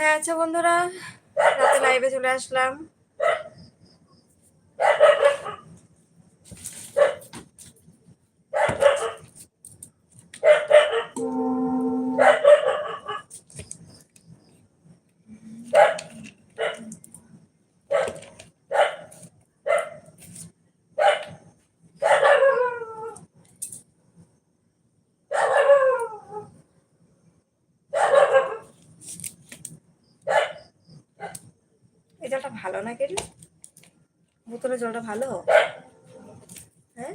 কোথায় আছো বন্ধুরা? রাতে লাইভে চলে আসলাম। ভালো না কেন? বোতলের জলটা ভালো? হ্যাঁ?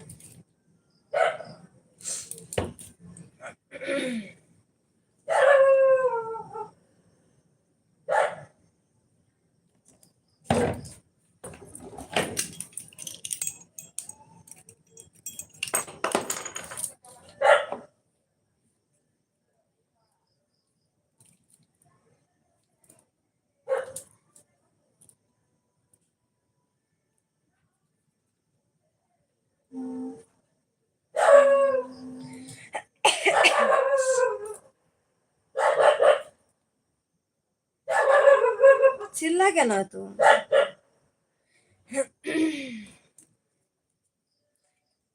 চিল্লা কেন এত?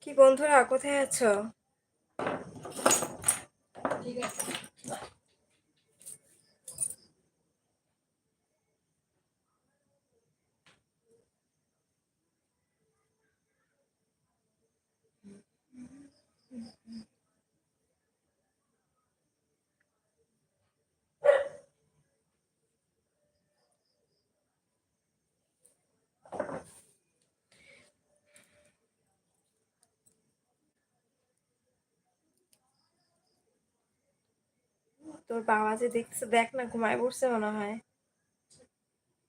কি বন্ধুরা কোথায় আছো। তোর বাবা যে দেখছে দেখ না, ঘুমায় পড়ছে মনে হয়।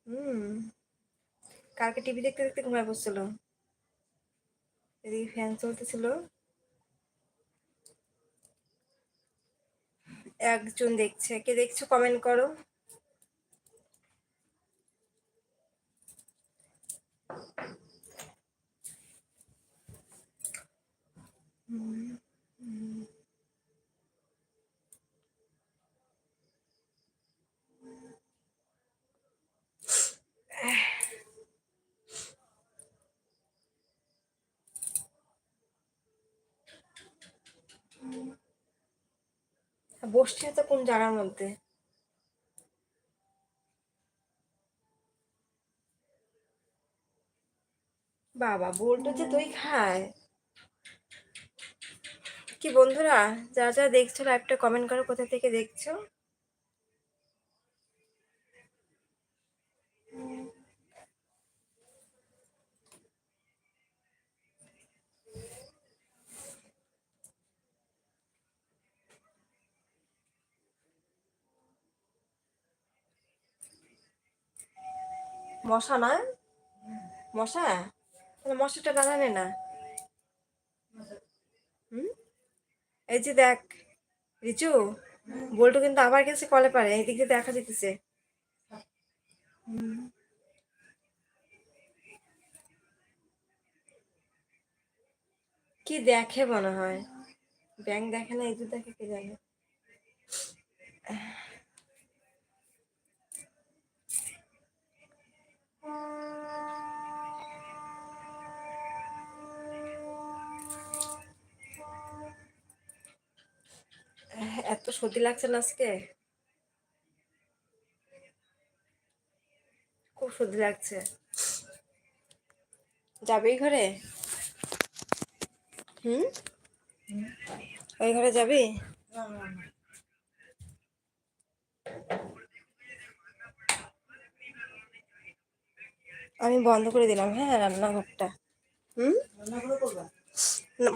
হুম। কালকে টিভি দেখতে দেখতে ঘুমায় পড়ছিল। এদিকে ফ্যান চলতেছিল। একজন দেখছে। কে দেখছ কমেন্ট করো। হুম হুম। বসছি তো কোন জায়গার মধ্যে। বাবা বলতো যে তুই খায়। কি বন্ধুরা, যারা যারা দেখছ লাইভটা কমেন্ট করো, কোথা থেকে দেখছ? মশা না মশা? তাহলে মশাটা বানানে না। হুম? এই যে দেখ, রিচু, বল্টু কিন্তু আবার গেছে কলে পারে এই দিকে দেখা যেতেছে কি দেখে মনে হয়? ব্যাংক দেখে না, এই দেখে কে জানে। এত সর্দি লাগছে না আজকে? খুব সর্দি লাগছে। যাবে ঘরে? হুম? ওই ঘরে যাবি? আমি বন্ধ করে দিলাম হ্যাঁ রান্নাঘরটা। হুম?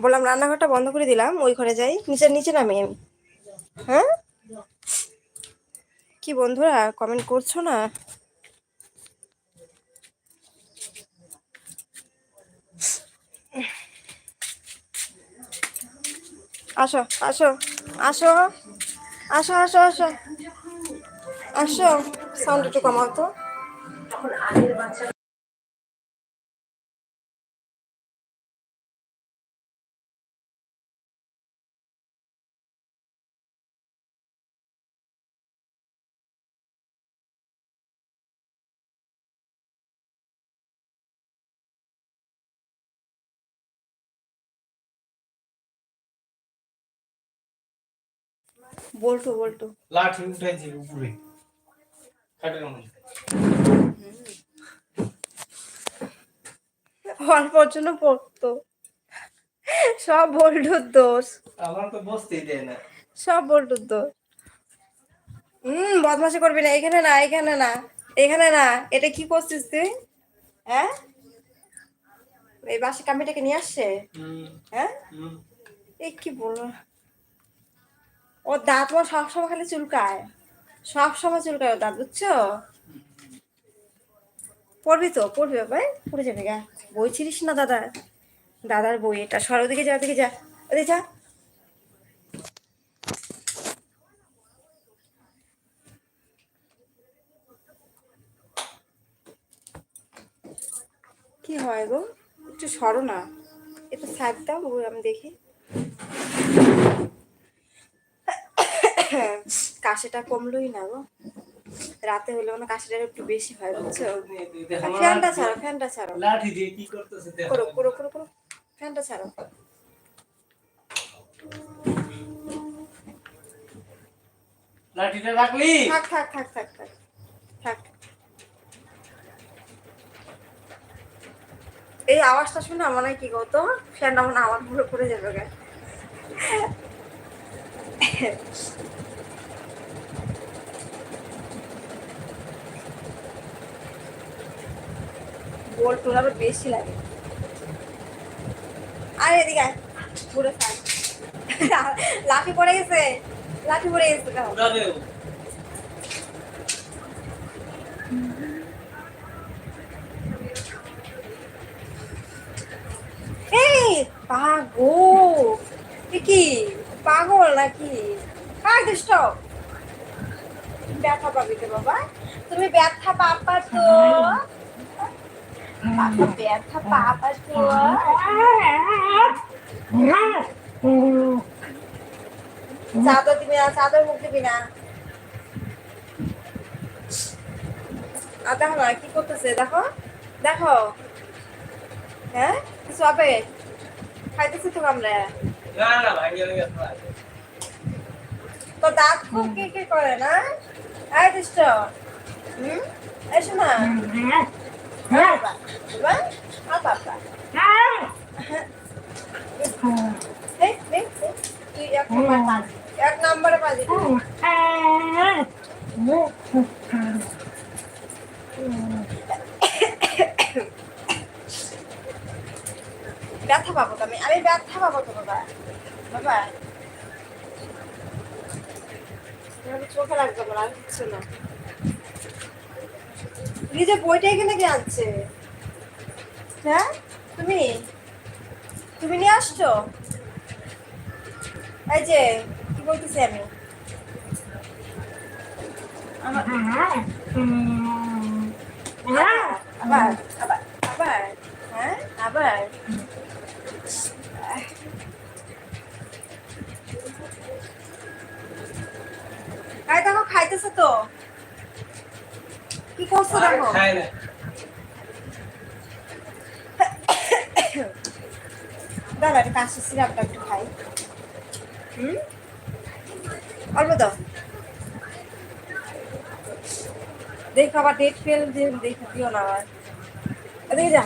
বললাম রান্নাঘরটা বন্ধ করে দিলাম, ওই ঘরে যাই, নিচে নিচে নামি আমি। হ্যাঁ? কি বন্ধুরা কমেন্ট করছ না? আসো আসো আসো আসো আসো আসো। আসো সাউন্ড একটু কমাও তো। বল্টু বল্টু। লাঠি উঠাইছে উপরে। খাটের মধ্যে অল্পর জন্য পড়তো। সব বল্টুর দোষ। আমার তো বসতেই দেয় না। সব বল্টুর দোষ। হুম বদমাশি করবি না। এখানে না এখানে না এখানে না। এটা কি করছিস তুই? হ্যাঁ? এই বাসি কামিটাকে নিয়ে আসছে? হ্যাঁ? এই কি বলব ও দাঁত আমার সবসময় খালি চুলকায়। সব সময় চুলকায় ওর দাঁত, বুঝছ? পড়বি তো, পড়বি বাবা পড়ে যাবে গা। বই ছিলিস না দাদা দাদার বই এটা, সর ওদিকে যা ওদিকে যা ওদিকে যা। কি হয় গো? একটু সরো না। একটু সাইড দাও আমি দেখি। কাশিটা কমলোই না গো। রাতে হলে মানে কাশিটা একটু বেশি হয় বুঝছ? ফ্যানটা ছাড়ো ফ্যানটা ছাড়ো। লাঠি দিয়ে কি করতেছে করো করো করো করো। ফ্যানটা ছাড়ো। লাঠিটা রাখলি? থাক থাক থাক থাক থাক থাক। এই আওয়াজটা শুনে আমার হয় কি গো ফ্যানটা মনে আমার পুরো পড়ে যাবে গে বল্টুর আরও বেশি লাগে। আরে এদিকে। পুরো লাঠি পড়ে গেছে। লাঠি পড়ে গেছে এই পাগল। কি? পাগল নাকি? ব্যথা পাবি তো বাবা। তুমি ব্যথা পাপা তো। না কি করতেছে? দেখো। দেখো। হ্যাঁ কিছু হবে খাইতেছি তো আমরা গেছে তো দাঁত খুব কি কি করে না এই দুষ্ট হুম এসো না ব্যথা পাবো তো আমি আমি ব্যথা পাবো বাবা বাবা চোখে লাগবে আর কিচ্ছু না নিজে বইটা এখানে কে আনছে? হ্যাঁ? তুমি? তুমি নিয়ে আসছো? এই যে কি বলতেছি আমি? আবার আবার আবার হ্যাঁ আবার। খাইতেছে তো? কি করছ দেখো? দাদা একটু কাশি সিরাপটা একটু খাই। হুম? অল্প দাও। দেখো আবার ডেট ফেল দিও না আবার। দেখে যা।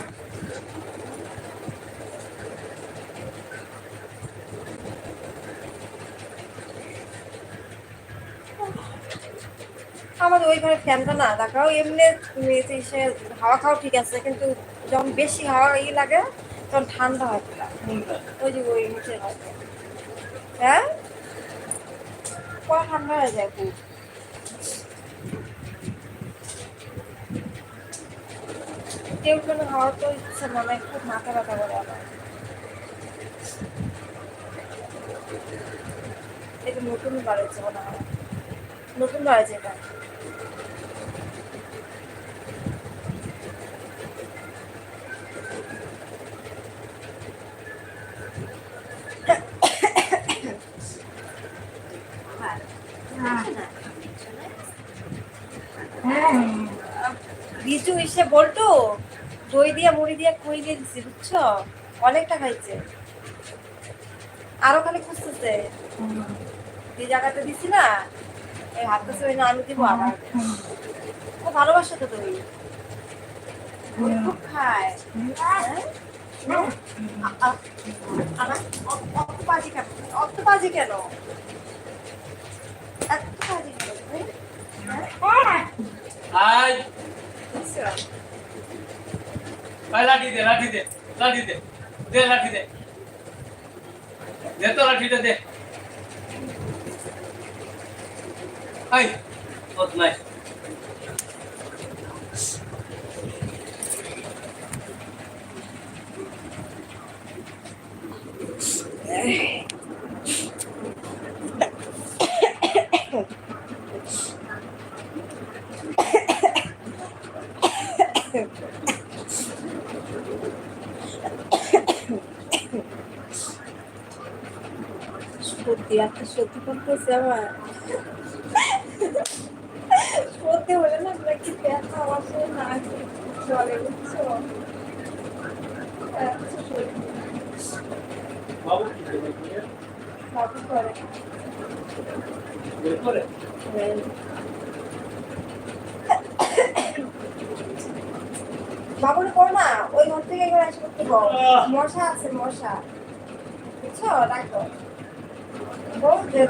আমাদের ওই ঘরে ফ্যানটা না দেখাও এমনি এসে হাওয়া খাওয়া ঠিক আছে কিন্তু যখন বেশি হাওয়া ই লাগে তখন ঠান্ডা হয়। ওই যে ওই নিচে হয়। হ্যাঁ? পুরো ঠান্ডা হয়ে যায় খুব কেউ কোনো হাওয়া তো ইচ্ছে মনে হয় খুব মাথা ব্যথা করে আমার। এটা নতুন বাড়িয়েছে মনে হয়। নতুন বাড়িয়েছে এটা। এসে বলতো দই দিয়ে, মুড়ি দিয়ে খুঁই দিয়ে দিছি, বুঝছ? অনেকটা খাইছে। আরও খালি খুঁজতেছে। যে জায়গাতে দিছি না, এই হাত কাছে ওই না আমি দিব আবার। ও ভালোবাসো তো তুমি খুব খায়। কেন? আয় লাঠি দে লাঠি দে লাঠি দে দে, লাঠি দে। দে তো লাঠিটা, দে। আয় নাই করতেছে আমার সত্যি হলে না আপনার কি ব্যথা আমার সে না চলে বুঝছ। বাবু করে? করে। বাবুরে করো না ওই ঘর থেকে এবার করতে আহ। মশা আছে মশা। বুঝছ? ডাক্তার বল যে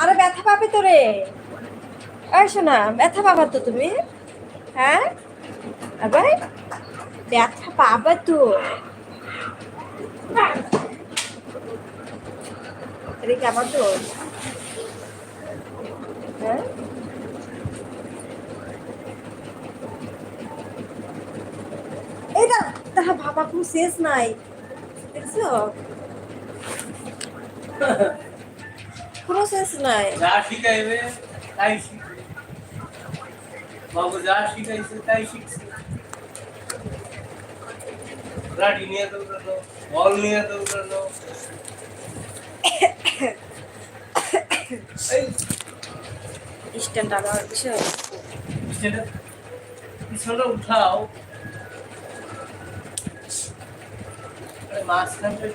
আরে ব্যথা পাবে তো রে। এই শোনা ব্যথা পাবা তো তুমি। হ্যাঁ? আবার? ব্যথা পাবা তো। কি আমার দোষ হ্যাঁ এটা ভাবা কোনো শেষ নাই। দেখছ কোনো শেষ নাই। যা শিখাইবে তাই শিখবে। বাবু যা শিখাইছে তাই শিখছে। লাঠি নিয়ে দৌড়ানো বল নিয়ে দৌড়ানো স্ট্যান্ড আমার বিষয় সেটা পিছনে উঠাও। মাঝখানটা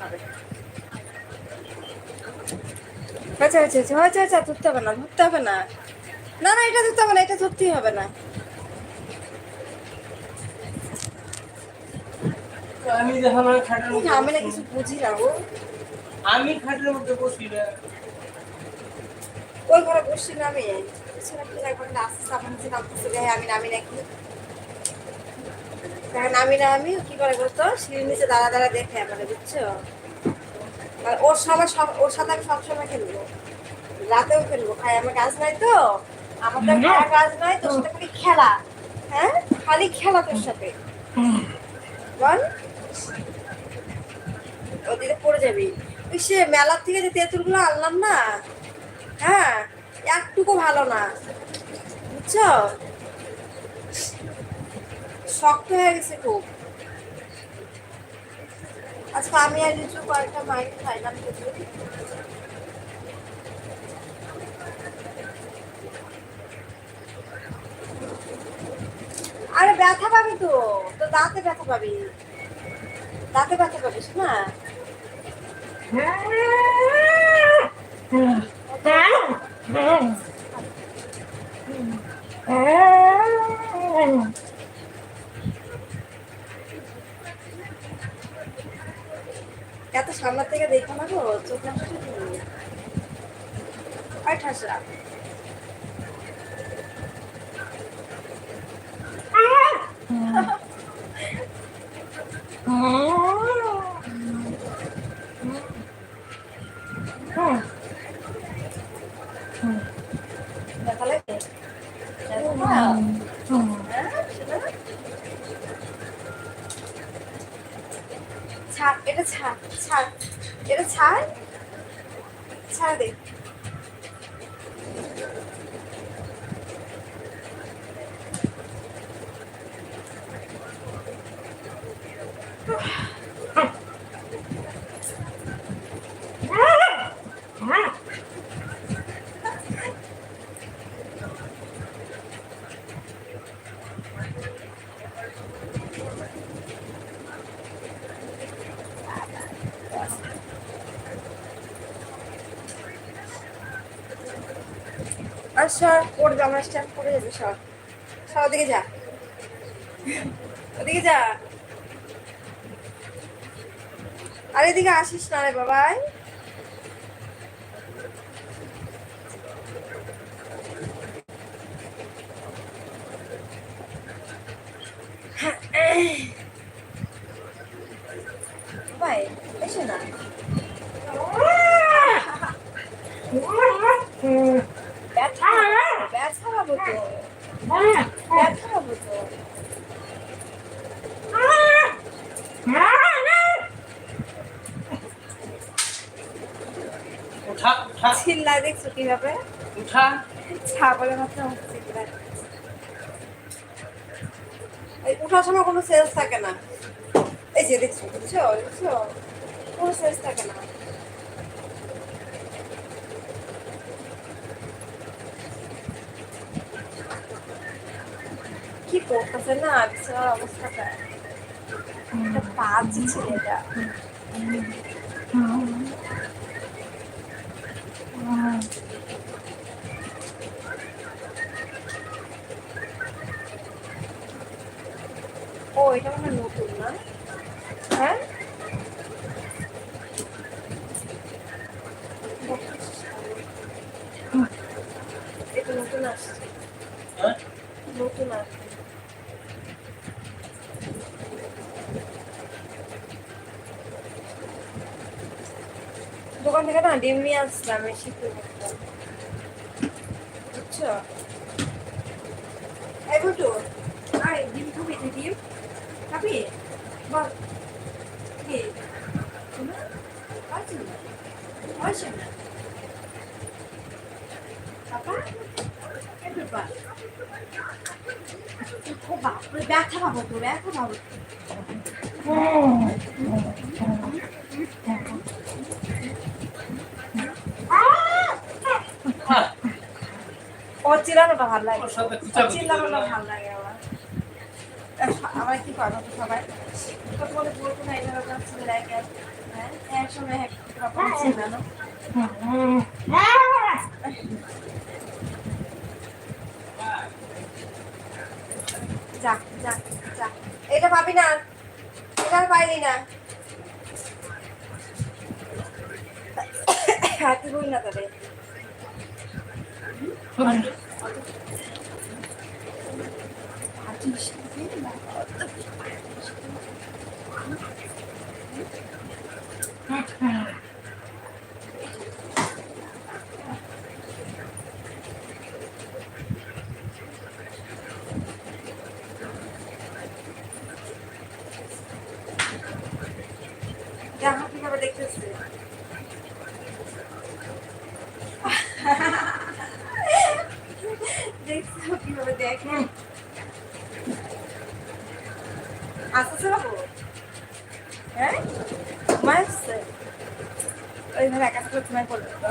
হবে আচ্ছা আচ্ছা আচ্ছা আচ্ছা আচ্ছা ধরতে হবে না ধরতে হবে না। না না এটা ধরতে হবে না এটা ধরতেই হবে না। আমি আমি না কিছু বুঝি না ও। আমি খাটের মধ্যে বসি না। ওই ঘরে বসছি না আমি। পিছনে পিছনে একবার আসতে আমার নিচে নামতেছে দেখে আমি নামি নাকি দেখেন নামি না আমি কি করে বলতো? সিঁড়ির নিচে দাঁড়া দাঁড়া দেখে আমাকে বুঝছ? আর ওর সময় সব ওর সাথে আমি সবসময় খেলব। রাতেও খেলব। খাই আমার কাজ নাই তো। আমার তো কাজ নাই তোর সাথে খালি খেলা। হ্যাঁ? খালি খেলা তোর সাথে। বল। ওদিকে পড়ে যাবি। ওই সে মেলার থেকে যে তেঁতুলগুলো আনলাম না হ্যাঁ? একটুকু ভালো না। বুঝছ? শক্ত হয়ে গেছে খুব। আজকে আমি আর লিচু কয়েকটা মাইক খাইলাম। আরে ব্যথা পাবি তো তো দাঁতে ব্যথা পাবি। দাঁতে ব্যথা পাবিস না? এত সামনে থেকে দেখো না গো চোখ ঠাসা ব্যথা লাগে ব্যথা পাও? হ্যাঁ, শোনা? ছাড় এটা ছাড় ছাড় এটা ছাড় ছাড় দে সর পড়বে আমার স্ট্যান্ড পড়ে যাবে সর। সর ওদিকে যা। ওদিকে যা। আর এদিকে আসিস না রে বাবাই এসো না ব্যথা ব্যথা পাবো তো ব্যথা পাবো তো উঠা উঠা চিল্লায় কীভাবে? উঠা। ছাগলের মাথা হচ্ছে এই উঠার সময় কোনো সেন্স থাকে না। এই যে দেখছ বুঝছ বুঝছ? কোনো সেন্স থাকে না। কি করতেছে না বিছানার অবস্থাটা? একটা বাজে ছেলেটা। ও এটা মনে হয় নতুন না হ্যাঁ এটা নতুন আসছে হ্যাঁ? নতুন আসছে দোকান থেকে না ডিম নিয়ে আসলাম, এসে করতাম বুঝছ? এই বুটু, আয়, ডিম খাবি তুই, ডিম? খাবি? বল। কি? শোনো না। বাপরে, ব্যথা পাবো তো ব্যথা পাবো ও চিল্লানোটা ভালো লাগে। ওর চিল্লানোটা ভালো লাগে আমার। আমার কি পাবো তো সবাই? তো বলে বলতো না রকম ছেলে এক হ্যাঁ এক সময় এক রকম চিল্লানো যা যা যা এটা পাবি না এটা আর পাইলি না হাতি বই না তবে দেখো কীভাবে দেখতেছে দেখছ দেখে আসছে বাবু হ্যাঁ আসছে ওইভাবে একা করে ঘুমায় পড়বে তো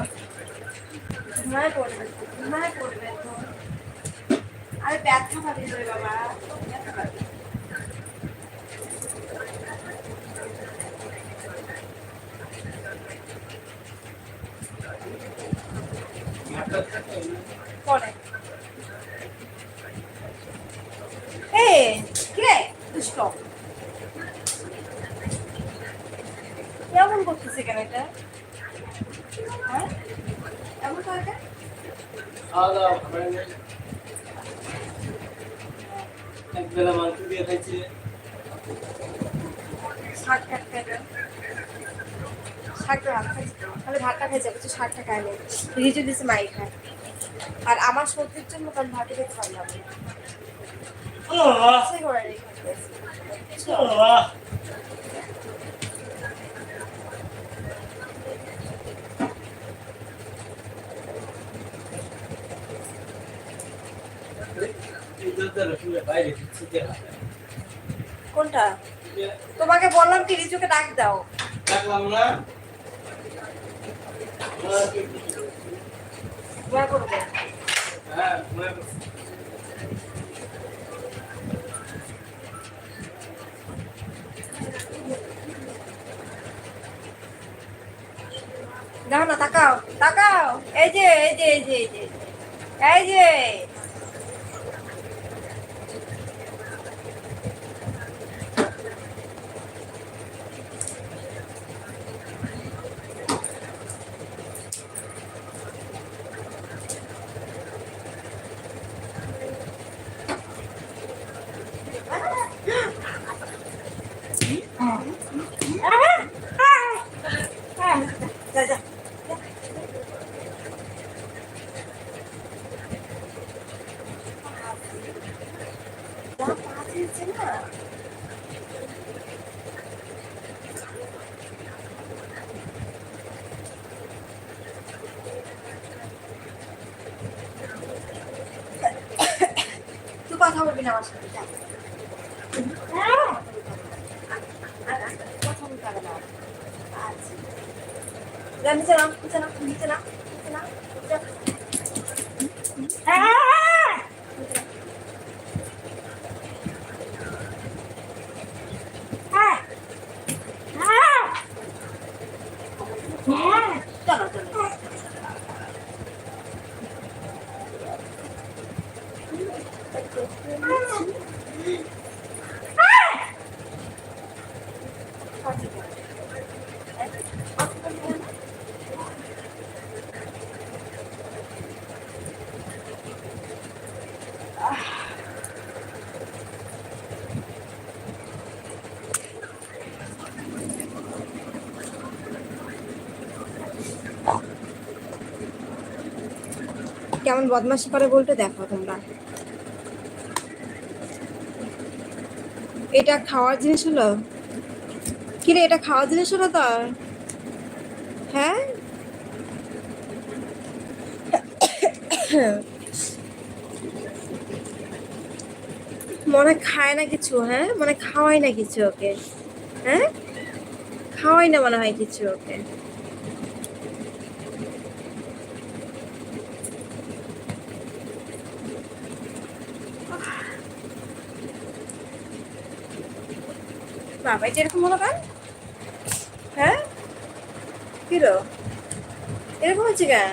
ঘুমায় পড়বে তো, ঘুমায় পড়বে তো আরে ব্যথা পাবি রে বাবা ব্যথা পাবি পরে এ কিরে দুষ্ট কেমন করতেছে কেন এটা হ্যাঁ এমন করে কেন? খাওয়া দাওয়া করে একবেলা মাংস দিয়ে খাইছে। শাক টাক খাইবে শাকটা ভাত তাহলে ভাতটা খাইছে কিছু শাকটা খায় নেই রিচু দিছে মাই খায়। আর আমার সর্দির জন্য কারণ ভাতে খেতে পারলাম না আল্লাহ, সেই করে রেখে দিয়েছি। বুঝছ? আল্লাহ। এই দুধটা রসুনের বাইরে দিচ্ছে দেখা যায়। কোনটা? তোমাকে বললাম কি রিচুকে ডাক দাও। দেখলাম না দেখো না, তাকাও তাকাও। এই যে এই যে এই যে এই যে এই যে। এই যে যা যা যা পা দিয়েছে না তুই কথা বলবি না আমার সাথে যা কথা বলতে হবে না আচ্ছা যা নিচে নাম নিচে নাম নিচে নাম নিচে নাম চলো চলো কেমন বদমাশি করে বলতে দেখো তোমরা। এটা খাওয়ার জিনিস হলো? কিরে, এটা খাওয়ার জিনিস হলো তো হ্যাঁ? মনে খায় না কিছু হ্যাঁ? মনে খাওয়াই না কিছু ওকে হ্যাঁ? খাওয়াই না মনে হয় কিছু ওকে। বাবা এটা এরকম হলো কেন হ্যাঁ? কিরো এরকম হচ্ছে কেন?